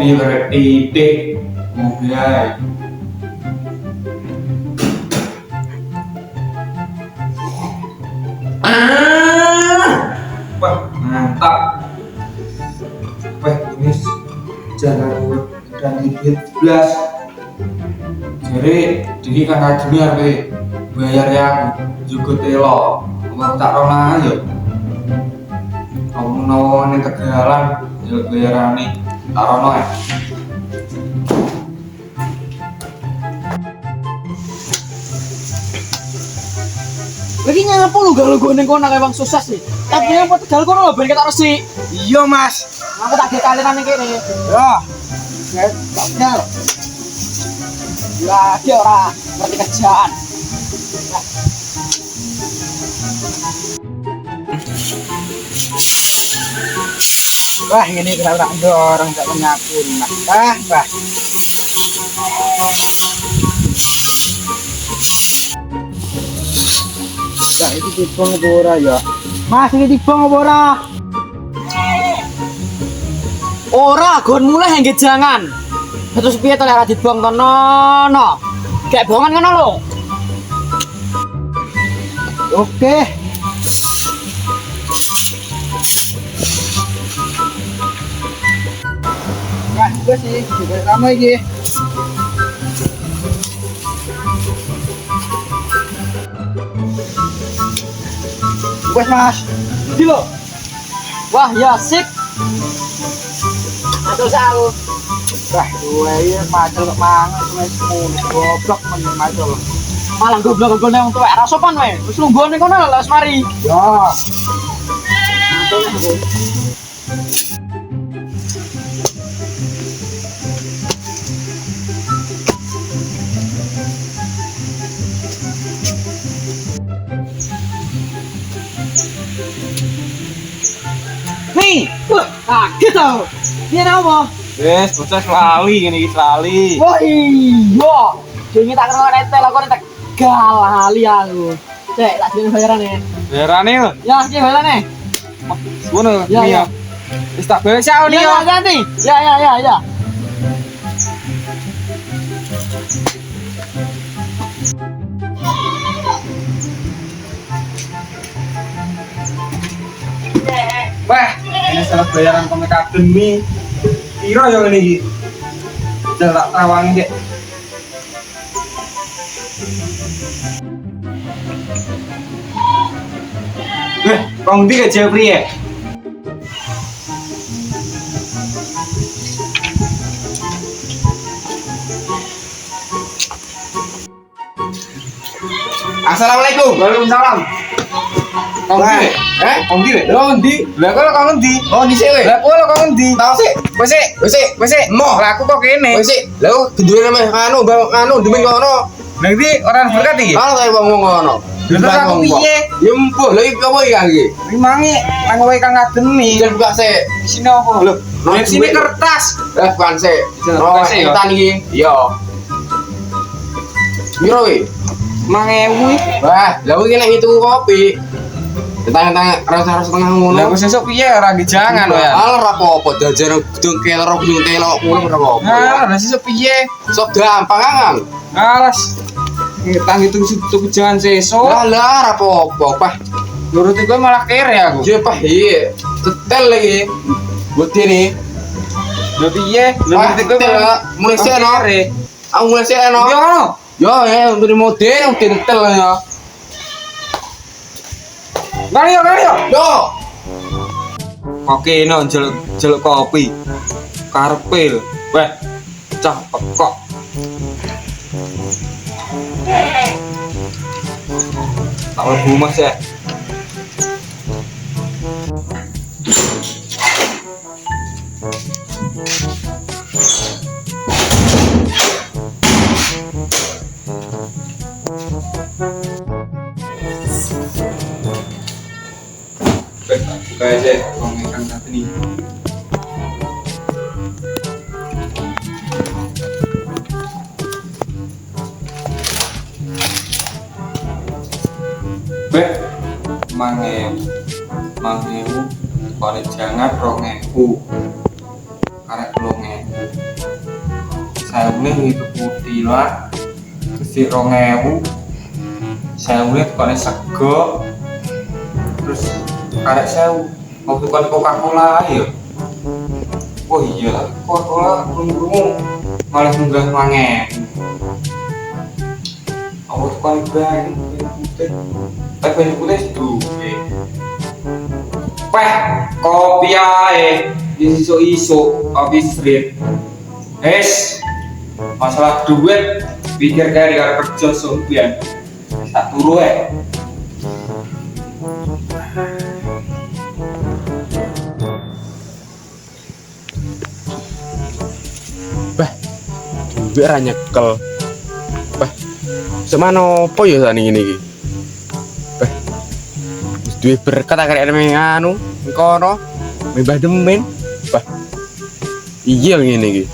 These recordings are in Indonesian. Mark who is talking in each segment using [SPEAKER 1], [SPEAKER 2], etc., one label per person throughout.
[SPEAKER 1] Kopi berek titik. Ae. Ah! Wah, mantap. Wah, ini jalan dan duit belas. Jadi, jadi kan kajemi harus bayar yang juga telo. Kamu tak rona aja. Kamu nawa nih tegalan, jadi bayaran tak rona ya.
[SPEAKER 2] Lagi ngapa lu galau gue neng kono kayak bang susah sih. Tapi yang buat galau kono ben kita resi.
[SPEAKER 3] Iya mas.
[SPEAKER 2] Aku tak dikalikan nih kene.
[SPEAKER 3] Ya. Ya.
[SPEAKER 2] Lagi ora ngerti kerjaan.
[SPEAKER 3] Wah ini kena dorong tak menyakun. Ah, wah. Wah itu tibong apa ora ya? Mas ini tibong apa ora?
[SPEAKER 2] Gon mulai yang jangan. Terus piye to lek dibong to nono. Kayak bongan ngono lho.
[SPEAKER 3] Oke. Sih, juga sama iki. Wes mas,
[SPEAKER 2] Di lho. Wah, ya sip. Aduh salu.
[SPEAKER 3] wah gue ya macel kok mangan wes goblok men macel.
[SPEAKER 2] Malah goblok goblok nang tuwek ra sopan wae. Wis lungguh ning kono wis mari.
[SPEAKER 3] Ya,
[SPEAKER 2] Nih, wah, kaget tau. Piye apa?
[SPEAKER 1] Wes, bocah lali ngene iki lali.
[SPEAKER 2] Wah iya. Jenenge tak kena netel aku netek galali aku. Cek, tak bayaran ya.
[SPEAKER 1] Bayarane lho.
[SPEAKER 2] Ya, iki bayarane.
[SPEAKER 1] Ngono.
[SPEAKER 2] Ya, ya.
[SPEAKER 1] Wis tak bayar sak
[SPEAKER 2] Ya, ya, ganti. Ya, ya, ya, ya.
[SPEAKER 1] Wah, ini salah bayaran komik akademi. Piro iki? Jal tak tawangi kek. Eh, kong ndi gak jawab priye?
[SPEAKER 3] Assalamualaikum.
[SPEAKER 1] Waalaikumsalam. Kong
[SPEAKER 3] Wah,
[SPEAKER 1] ndi?
[SPEAKER 3] Eh?
[SPEAKER 1] Kong ndi?
[SPEAKER 3] Lo ngendi?
[SPEAKER 1] Lah kok kong ndi?
[SPEAKER 3] Oh, di sini.
[SPEAKER 1] Lah kok kong ndi?
[SPEAKER 3] Tahu sih.
[SPEAKER 1] Wes sik,
[SPEAKER 3] Wes sih.
[SPEAKER 1] wes sik.
[SPEAKER 3] Mo.
[SPEAKER 1] Lah aku kok kene.
[SPEAKER 3] Wes sih. Lo kedua nama anu, bang anu, demen kono.
[SPEAKER 1] Lah iki orang berkat iki.
[SPEAKER 3] Kalau kayak kono.
[SPEAKER 1] Lah, terus aku piye?
[SPEAKER 3] Ya empuh, lo iki apa iki lagi?
[SPEAKER 1] Rimangi nang wae kang akademi.
[SPEAKER 3] Jangan buka sih.
[SPEAKER 1] Sini apa? Lho,
[SPEAKER 3] Nang
[SPEAKER 1] di sini kertas.
[SPEAKER 3] Eh, bukan sih. Oh,
[SPEAKER 1] buka sih, ya?
[SPEAKER 3] kita nih. Iya.
[SPEAKER 1] Mangewu iki.
[SPEAKER 3] Wah, lalu ini nek itu kopi. Tentang-tentang rasa-rasa tengah ngono.
[SPEAKER 1] Lah kok sesuk piye ora jangan ya.
[SPEAKER 3] Al rapopo jajar gedung keloro gedung telo kulo rapopo.
[SPEAKER 1] Nah, lah sesuk piye?
[SPEAKER 3] Sok gampang kan.
[SPEAKER 1] Alas. Ngitang itu tuku jangan sesuk.
[SPEAKER 3] Lah lah rapopo, Pak.
[SPEAKER 1] Nurut gue malah kere aku.
[SPEAKER 3] Iya, Pak. Iya. Tetel lagi. Buat ini.
[SPEAKER 1] Lah piye?
[SPEAKER 3] Ah,
[SPEAKER 1] nurut gue malah
[SPEAKER 3] mulai sih, no.
[SPEAKER 1] kere.
[SPEAKER 3] Aku mulai sih
[SPEAKER 1] Yo ngono.
[SPEAKER 3] Yo, ya untuk model tetel ya.
[SPEAKER 1] Kali yo, kali yo.
[SPEAKER 3] Yo.
[SPEAKER 1] Oke, no jeluk jeluk kopi. Karpil. Weh. Cah kok. Tak lebu mas ya. Aja. Komenkan saat ini. Jangan rongewu, karek ini itu putih lah. Terus rongewu Sewu ini tukannya sego. Terus karek sewu Mau tukan Coca-Cola ya? Oh iya lah Coca-Cola Rungu Malah munggah mangen Aku tukan banyak putih banyak putih duwe Peh Kopi ae. Iso-iso Kopi street Es masalah duit pikir kayak dengan kerja sumpian tak turu eh
[SPEAKER 4] duwe ra nyekel. Bah, semana apa ya sak ngene iki? Bah. Wis duwe berkat akhir eme anu, kono. Mbah demen. Bah. Iya ngene iki.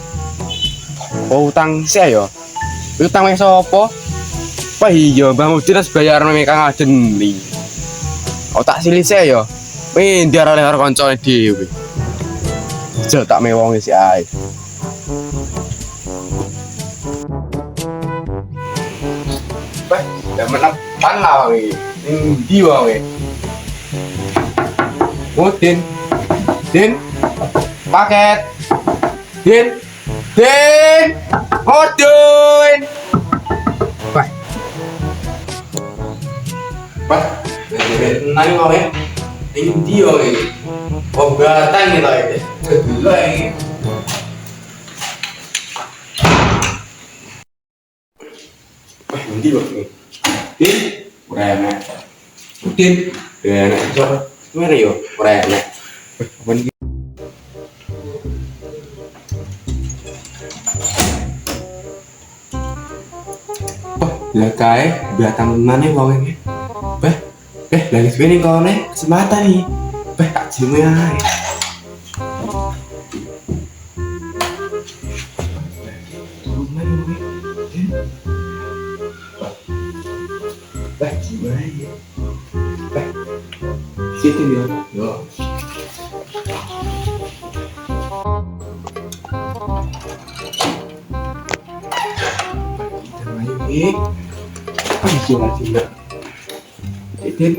[SPEAKER 4] Oh, utang sih ya. Utang wis sapa? Wah iya, harus bayar nang Kang li. Oh tak silih sih ya. Pindah oleh karo kancane dhewe. Jel tak mewonge si मतलब bán nào hàng gì đi vào gì cố tiền tiền bucket tiền tiền hot tiền vậy. Vậy anh vào em đi vào gì ông gà tay này. Lại thử lại mình đi vào Din, ora enak. Din, ora enak. Coba, gimana yo? Mana eh lagi sebenarnya kau nih kesempatan nih. Bah, tak. Situ ya. Yo. Kita main nih. Ah, gila gila. Titin.